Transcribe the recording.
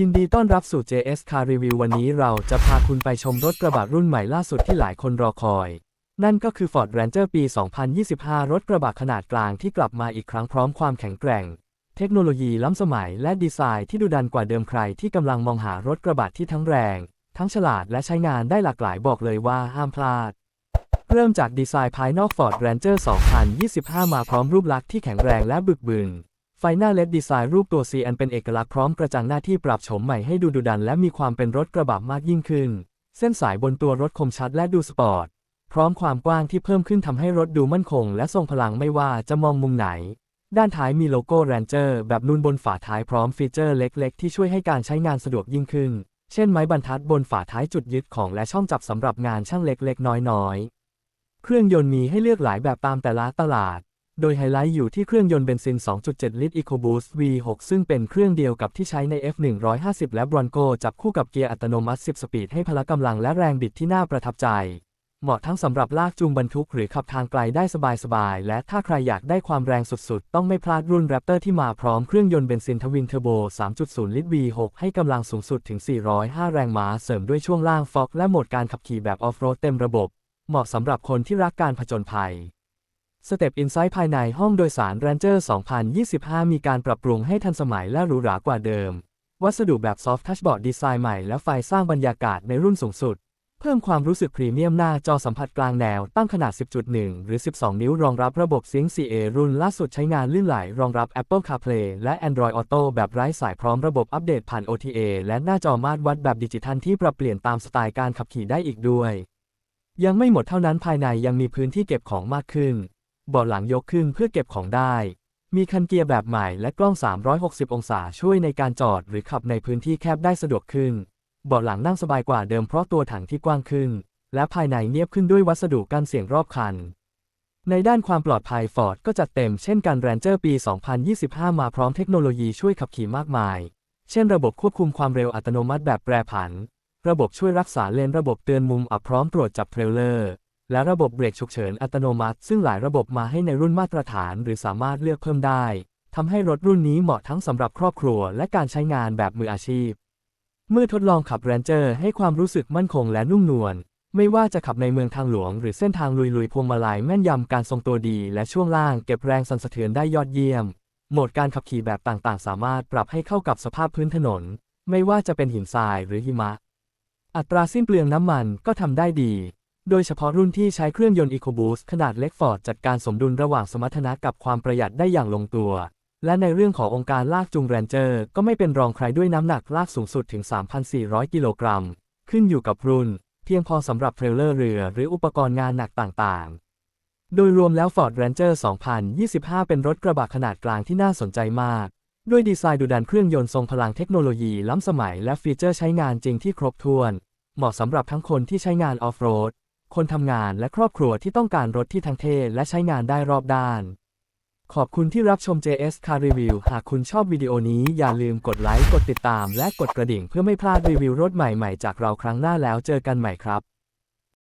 ยินดีต้อนรับสู่ JS Car Review วันนี้เราจะพาคุณไปชมรถกระบะรุ่นใหม่ล่าสุดที่หลายคนรอคอย นั่นก็คือ Ford Ranger ปี 2025 รถกระบะขนาดกลางที่กลับมาอีกครั้งพร้อมความแข็งแกร่ง เทคโนโลยีล้ำสมัยและดีไซน์ที่ดุดันกว่าเดิมใครที่กำลังมองหารถกระบะที่ทั้งแรง ทั้งฉลาดและใช้งานได้หลากหลายบอกเลยว่าห้ามพลาด เริ่มจากดีไซน์ภายนอก Ford Ranger 2025 มาพร้อมรูปลักษณ์ที่แข็งแรงและบึกบึน ไฟหน้าเล็ดดีไซน์รูปตัว C อันเป็นเอกลักษณ์พร้อมกระจังหน้าที่ปรับโฉมใหม่ให้ดูดุดันและมีความเป็นรถกระบะมากยิ่งขึ้น เส้นสายบนตัวรถคมชัดและดูสปอร์ต พร้อมความกว้างที่เพิ่มขึ้นทำให้รถดูมั่นคง และทรงพลังไม่ว่าจะมองมุมไหน ด้านท้ายมีโลโก้ Ranger แบบนูนบนฝาท้ายพร้อมฟีเจอร์เล็ก ๆ ที่ช่วยให้การใช้งานสะดวกยิ่งขึ้น เช่นไม้บรรทัดบนฝาท้ายจุดยึดของและช่องจับสำหรับงานช่างเล็กๆ น้อยๆ เครื่องยนต์มีให้เลือกหลายแบบตามแต่ละตลาด โดยไฮไลท์อยู่ที่เครื่องยนต์เบนซิน 2.7 ลิตร EcoBoost V6 ซึ่งเป็นเครื่องเดียวกับที่ใช้ใน F150 และ Bronco จับคู่กับเกียร์อัตโนมัติ 10 สปีดให้พละกำลังและแรงบิดที่น่าประทับใจ เหมาะทั้งสำหรับลากจูงบรรทุกหรือขับทางไกลได้สบายๆ และถ้าใครอยากได้ความแรงสุดๆ ต้องไม่พลาดรุ่น Raptor ที่มาพร้อมเครื่องยนต์เบนซินทวินเทอร์โบ 3.0 ลิตร V6 ให้กำลังสูงสุดถึง 405 แรงม้า เสริมด้วยช่วงล่างฟอกและโหมดการขับขี่แบบออฟโรดเต็มระบบ เหมาะสำหรับคนที่รักการผจญภัย สเต็ปอินไซต์ภายในห้องโดยสาร Ranger 2025 มีการปรับปรุงให้ทันสมัยและหรูหรากว่าเดิม วัสดุแบบซอฟท์ทัชบอร์ดดีไซน์ใหม่และไฟสร้างบรรยากาศในรุ่นสูงสุด เพิ่มความรู้สึกพรีเมียมหน้าจอสัมผัสกลางแนว ตั้งขนาด 10.1 หรือ 12 นิ้วรองรับระบบเสียง CA รุ่นล่าสุดใช้งานลื่นไหล รองรับ Apple CarPlay และ Android Auto แบบไร้สายพร้อมระบบอัปเดตผ่าน OTA และหน้าจอมาตรวัดแบบดิจิทัลที่ปรับเปลี่ยนตามสไตล์การขับขี่ได้อีกด้วย ยังไม่หมดเท่านั้นภายในยังมีพื้นที่เก็บของมากขึ้น เบาะหลังยกขึ้นเพื่อเก็บของได้ มีคันเกียร์แบบใหม่และกล้อง 360 องศาช่วยในการจอดหรือขับในพื้นที่แคบได้สะดวกขึ้น เบาะหลังนั่งสบายกว่าเดิมเพราะตัวถังที่กว้างขึ้น และภายในเนียบขึ้นด้วยวัสดุกันเสียงรอบคัน ในด้านความปลอดภัย Ford ก็จัดเต็มเช่นกัน Ranger ปี 2025 มาพร้อมเทคโนโลยีช่วยขับขี่มากมาย เช่นระบบควบคุมความเร็วอัตโนมัติแบบแปรผัน ระบบช่วยรักษาเลนระบบเตือนมุมอับพร้อมตรวจจับเทรลเลอร์ และระบบเบรกฉุกเฉินอัตโนมัติ ซึ่งหลายระบบมาให้ในรุ่นมาตรฐาน หรือสามารถเลือกเพิ่มได้ทำให้รถรุ่นนี้เหมาะทั้งสำหรับครอบครัว และการใช้งานแบบมืออาชีพ เมื่อทดลองขับ Ranger ให้ความรู้สึกมั่นคงและนุ่มนวลไม่ว่าจะขับในเมืองทางหลวง หรือเส้นทางลุยๆพวงมาลัยแม่นยำการทรงตัวดี และช่วงล่างเก็บแรงสั่นสะเทือนได้ยอดเยี่ยม โหมดการขับขี่แบบต่างๆ สามารถปรับให้เข้ากับสภาพพื้นถนน ไม่ว่าจะเป็นหินทรายหรือหิมะ อัตราสิ้นเปลืองน้ำมันก็ทำได้ดี โดยเฉพาะรุ่นที่ใช้เครื่องยนต์ EcoBoost ขนาดเล็ก Ford จัดการสมดุลระหว่างสมรรถนะกับความประหยัดได้อย่างลงตัว และในเรื่องขององค์การลากจูง Ranger ก็ไม่เป็นรองใครด้วยน้ำหนักลากสูงสุดถึง 3,400 กิโลกรัม ขึ้นอยู่กับรุ่น เพียงพอสำหรับเทรลเลอร์เรือ หรืออุปกรณ์งานหนักต่างๆ โดยรวมแล้ว Ford Ranger 2025 เป็นรถกระบะขนาดกลางที่น่าสนใจมาก ด้วยดีไซน์ดุดันเครื่องยนต์ทรงพลังเทคโนโลยีล้ำสมัยและฟีเจอร์ใช้งานจริงที่ครบถ้วน เหมาะสำหรับทั้งคนที่ใช้งานออฟโรด คนทำงานและครอบครัวที่ต้องการรถที่ทั้งเท่และใช้งานได้รอบด้าน ขอบคุณที่รับชม JS Car Review หากคุณชอบวิดีโอนี้อย่าลืมกดไลค์ กดติดตาม และกดกระดิ่งเพื่อไม่พลาดรีวิวรถใหม่ๆ จากเราครั้งหน้าแล้วเจอกันใหม่ครับ